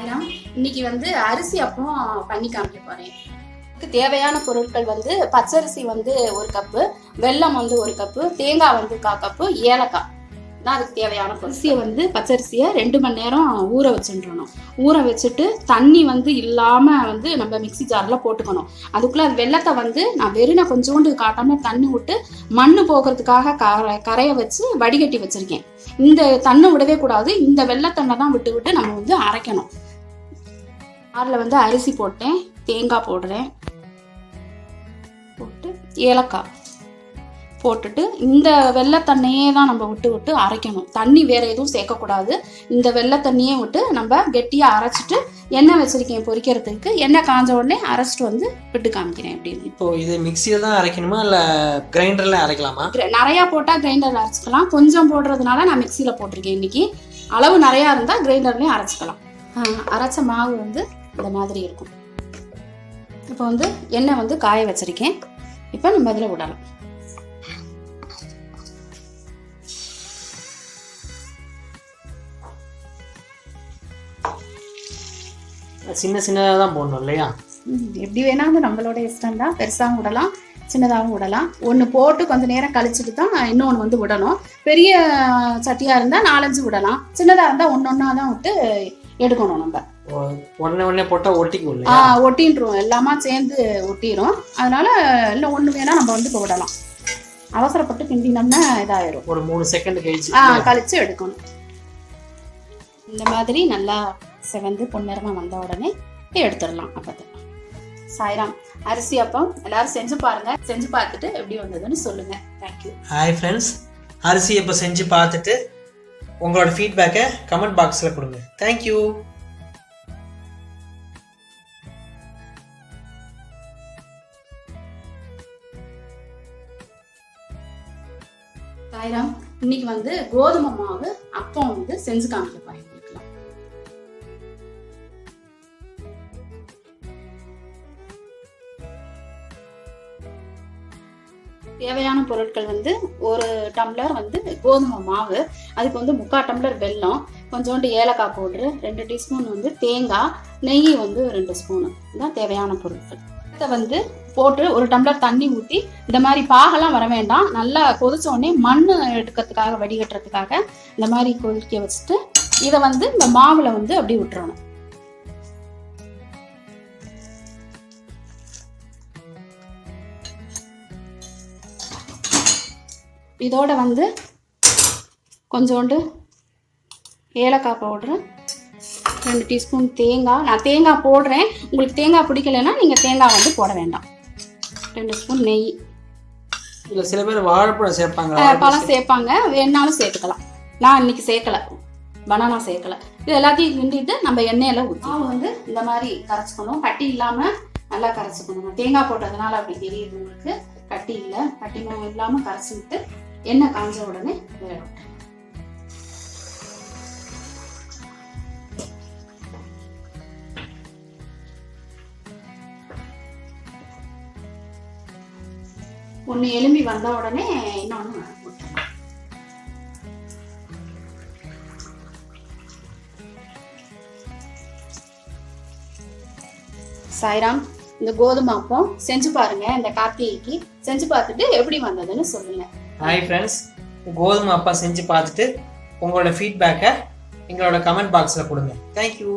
ஆயிரம். இன்னைக்கு வந்து அரிசி அப்பம் பண்ணி காமிக்க போறேன். தேவையான பொருட்கள் வந்து பச்சரிசி வந்து ஒரு கப்பு வெல்லம் வந்து ஒரு கப்பு தேங்காய் வந்து கா கப்பு ஏலக்காய். தான் அதுக்கு தேவையான அரிசியை வந்து பச்சரிசியை ரெண்டு மணி நேரம் ஊற வச்சுட்டுறணும் ஊற வச்சுட்டு தண்ணி வந்து இல்லாமல் வந்து நம்ம மிக்ஸி ஜாரில் போட்டுக்கணும். அதுக்குள்ளே அது வெள்ளத்தை வந்து நான் வெறும் கொஞ்சோண்டு காட்டாமல் தண்ணி விட்டு மண் போகிறதுக்காக கர கரையை வச்சு வடிகட்டி வச்சுருக்கேன். இந்த தண்ணி விடவே கூடாது. இந்த வெள்ளத்தண்ணை தான் விட்டு விட்டு நம்ம வந்து அரைக்கணும். அதில் வந்து அரிசி போட்டேன் தேங்காய் போடுறேன். போட்டு ஏலக்காய் போட்டுட்டு இந்த வெள்ளத்தண்ணியே தான் நம்ம விட்டு விட்டு அரைக்கணும். தண்ணி வேற எதுவும் சேர்க்கக்கூடாது. இந்த வெள்ளத்தண்ணியே விட்டு நம்ம கெட்டியாக அரைச்சிட்டு எண்ணெய் வச்சிருக்கேன் பொரிக்கிறதுக்கு. எண்ணெய் காஞ்ச உடனே அரைச்சிட்டு வந்து விட்டு காமிக்கிறேன் அப்படின்னு இப்போ இது மிக்சியில் தான் அரைக்கணுமா? இல்லை கிரைண்டரில் அரைக்கலாமா? கிர- நிறையா போட்டால் கிரைண்டரில் அரைச்சிக்கலாம். கொஞ்சம் போடுறதுனால நான் மிக்சியில் போட்டிருக்கேன் இன்னைக்கு. அளவு நிறையா இருந்தால் கிரைண்டர்லேயும் அரைச்சிக்கலாம். அரைச்ச மாவு வந்து இந்த மாதிரி இருக்கும். இப்போ வந்து எண்ணெய் வந்து காய வச்சிருக்கேன். இப்போ நம்ம அதில் விடலாம். சின்ன சின்னதாக தான் போடணும் இல்லையா? எப்படி வேணாலும் நம்மளோட இஷ்டம் தான். பெருசாகவும் விடலாம் சின்னதாகவும் விடலாம். ஒன்று போட்டு கொஞ்ச நேரம் கழிச்சுட்டு தான் இன்னொன்று வந்து விடணும். பெரிய சட்டியாக இருந்தால் நாலஞ்சு விடலாம். சின்னதாக இருந்தால் ஒன்று ஒன்றா தான் விட்டு எடுக்கணும் நம்ம. உடனே உடனே போட்டால் ஒட்டிக்கும் ஆ ஒட்டின்றும். எல்லாமா சேர்ந்து ஒட்டிரும். அதனால இல்லை ஒன்று வேணா நம்ம வந்து இப்போ விடலாம். அவசரப்பட்டு கிண்டினோம்னா இதாயிரும். ஒரு மூணு செகண்ட் கழிச்சு. ஆ கழிச்சு எடுக்கணும். இந்த மாதிரி நல்லா செவந்து பொன்னிறமா வந்த உடனே எடுத்துடலாம் அப்போ சாய்ராம் அரிசி அப்பம் எல்லாரும் செஞ்சு பாருங்க. செஞ்சு பார்த்துட்டு எப்படி வந்ததுன்னு சொல்லுங்க. தேங்க்யூ ஹாய் ஃப்ரெண்ட்ஸ் அரிசி இப்போ செஞ்சு பார்த்துட்டு உங்களோட ஃபீட்பேக்கை கமெண்ட் பாக்ஸில் கொடுங்க. தேங்க்யூ சாய்ராம் இன்னைக்கு வந்து கோதுமை மாவு அப்பம் வந்து செஞ்சு காமிக்க போறேன் தேவையான பொருட்கள் வந்து ஒரு டம்ளர் வந்து கோதுமை மாவு அதுக்கு வந்து முக்கால் டம்ளர் வெல்லம் கொஞ்சோண்டு ஏலக்காய் பவுட்ரு ரெண்டு டீஸ்பூன் வந்து தேங்காய் நெய் வந்து ரெண்டு ஸ்பூனு. தான் தேவையான பொருட்கள். இதை வந்து போட்டு ஒரு டம்ளர் தண்ணி ஊற்றி இந்த மாதிரி பாகெல்லாம் வர வேண்டாம். நல்லா கொதிச்ச உடனே மண் எடுக்கிறதுக்காக வடிகட்டுறதுக்காக இந்த மாதிரி கொதிக்க வச்சுட்டு இதை வந்து இந்த மாவுல வந்து அப்படி விட்டுறணும். இதோட வந்து கொஞ்சோண்டு ஏலக்காய் பவுட்ரு ரெண்டு டீஸ்பூன் தேங்காய். நான் தேங்காய் போடுறேன். உங்களுக்கு தேங்காய் பிடிக்கலைன்னா நீங்கள் தேங்காய் வந்து போட வேண்டாம். ரெண்டு ஸ்பூன் நெய். இல்லை சில பேர் வாழைப்பழம் சேர்ப்பாங்க. பழம் சேர்ப்பாங்க. வேணாலும் சேர்த்துக்கலாம். நான் இன்னைக்கு சேர்க்கல. பனானா சேர்க்கல. இது எல்லாத்தையும் கிண்டிட்டு நம்ம எண்ணெயில ஊற்றி வந்து இந்த மாதிரி கரைச்சிக்கணும். கட்டி இல்லாம நல்லா கரைச்சிக்கணும். தேங்காய் போட்டதுனால அப்படி தெரியுது உங்களுக்கு. கட்டி இல்லை. கட்டி மாவு இல்லாம கரைச்சிக்கிட்டு எண்ணெய் காஞ்ச உடனே வேற ஒன்று எலும்பி வந்த உடனே இன்னொன்று சாய்ராம் இந்த கோதுமை அப்பம் செஞ்சு பாருங்க இந்த கார்த்திகைக்கு. செஞ்சு பார்த்துட்டு எப்படி வந்ததுன்னு சொல்லுங்க. ஹாய் ஃப்ரெண்ட்ஸ் கோதுமை அப்பா செஞ்சு பார்த்துட்டு உங்களோட ஃபீட்பேக்கை எங்களோட கமெண்ட் பாக்ஸில் கொடுங்க. தேங்க்யூ